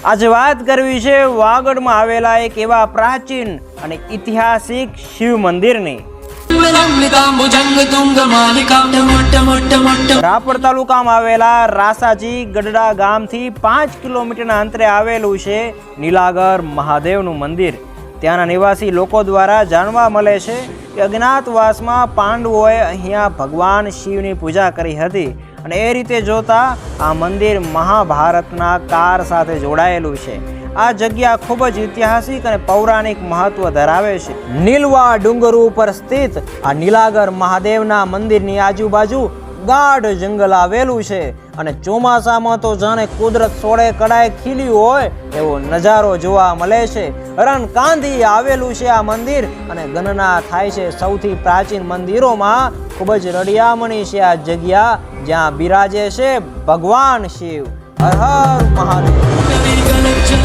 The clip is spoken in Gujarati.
આજે વાત કરવી છે વાગડમાં આવેલા એક એવા પ્રાચીન અને ઐતિહાસિક શિવ મંદિરની. રાપર તાલુકામાં આવેલા રાસાજી ગઢડા ગામથી પાંચ કિલોમીટરના અંતરે આવેલું છે નીલાગર મહાદેવનું મંદિર. ત્યાંના નિવાસી લોકો દ્વારા જાણવા મળે છે અજ્ઞાતવાસમાં પાંડવોએ અહીંયા ભગવાન શિવની પૂજા કરી હતી અને એ રીતે જોતા આ મંદિર મહાભારતના કાર સાથે જોડાયેલું છે. આ જગ્યા ખૂબ જ ઐતિહાસિક અને પૌરાણિક મહત્વ ધરાવે છે. નીલવા ડુંગર ઉપર સ્થિત આ નીલાગર મહાદેવના મંદિરની આજુબાજુ ગાઢ જંગલ આવેલું છે અને ચોમાસામાં તો જાણે કુદરત સોળે કડાએ ખીલી હોય એવો નજારો જોવા મળે છે. હરણ કાંધી આવેલું છે આ મંદિર અને ગણના થાય છે સૌથી પ્રાચીન મંદિરોમાં ખૂબ જ રડિયામણી છે આ જગ્યા જ્યાં બિરાજે છે ભગવાન શિવ. હર હર મહાદેવ.